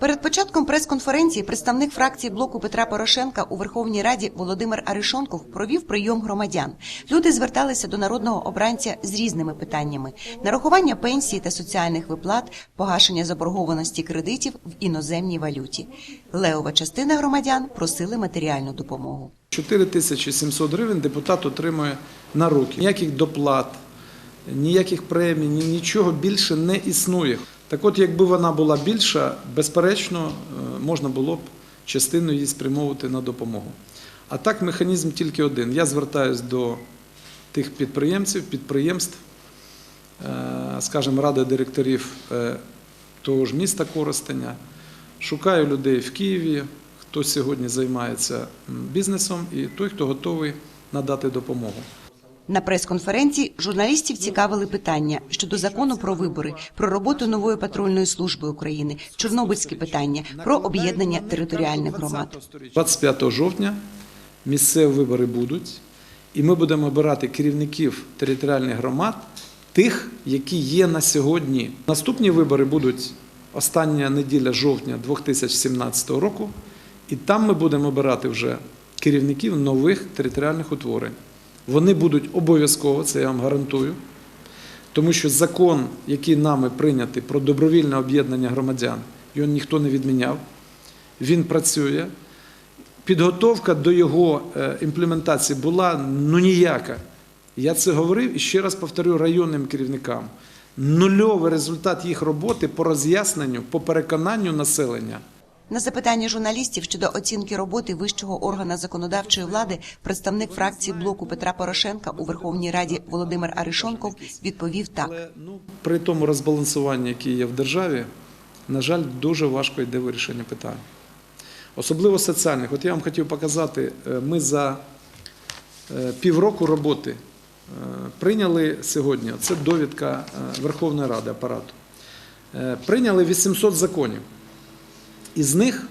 Перед початком прес-конференції представник фракції блоку Петра Порошенка у Верховній Раді Володимир Аришонков провів прийом громадян. Люди зверталися до народного обранця з різними питаннями: нарахування пенсії та соціальних виплат, погашення заборгованості кредитів в іноземній валюті. Левова частина громадян просили матеріальну допомогу. 4700 гривень депутат отримує на руки. Ніяких доплат, ніяких премій, нічого більше не існує. Так от, якби вона була більша, безперечно, е, можна було б частину її спрямовувати на допомогу. А так механізм тільки один. Я звертаюся до тих підприємців, підприємств, е, скажімо, ради директорів е, того ж міста Коростеня. Шукаю людей в Києві, хто сьогодні займається бізнесом, і той, хто готовий надати допомогу. На прес-конференції журналістів цікавили питання щодо закону про вибори, про роботу нової патрульної служби України, чорнобильські питання, про об'єднання територіальних громад. 25 жовтня місцеві вибори будуть, і ми будемо обирати керівників територіальних громад, тих, які є на сьогодні. Наступні вибори будуть остання неділя жовтня 2017 року, і там ми будемо обирати вже керівників нових територіальних утворень. Вони будуть обов'язково, це я вам гарантую, тому що закон, який нами прийнятий про добровільне об'єднання громадян, його ніхто не відміняв. Він працює. Підготовка до його е, імплементації була ну ніяка. Я це говорив і ще раз повторю районним керівникам. Нульовий результат їх роботи по роз'ясненню, по переконанню населення. На запитання журналістів щодо оцінки роботи вищого органа законодавчої влади представник фракції блоку Петра Порошенка у Верховній Раді Володимир Аришонков відповів так. Ну, при тому розбалансуванні, яке є в державі, на жаль, дуже важко йде вирішення питань. Особливо соціальних. От я вам хотів показати, е, ми за е, півроку роботи е, прийняли сьогодні, це довідка Верховної Ради апарату, прийняли 800 законів. Із них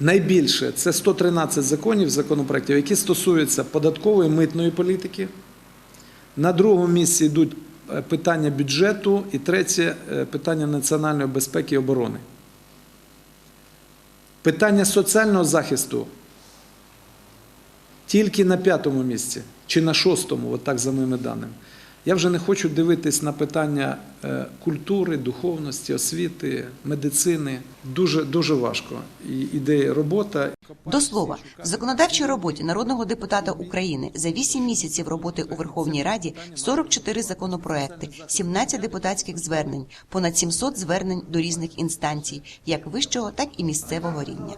найбільше це 113 законів, законопроєктів, які стосуються податкової митної політики. На другому місці йдуть е, питання бюджету і третє е, питання національної безпеки і оборони. Питання соціального захисту тільки на п'ятому місці чи на шостому, от так за моїми даними. Я вже не хочу дивитись на питання е, культури, духовності, освіти, медицини. Дуже, дуже важко. І іде робота. До слова, в законодавчій роботі народного депутата України за 8 місяців роботи у Верховній Раді 44 законопроекти, 17 депутатських звернень, понад 700 звернень до різних інстанцій, як вищого, так і місцевого рівня.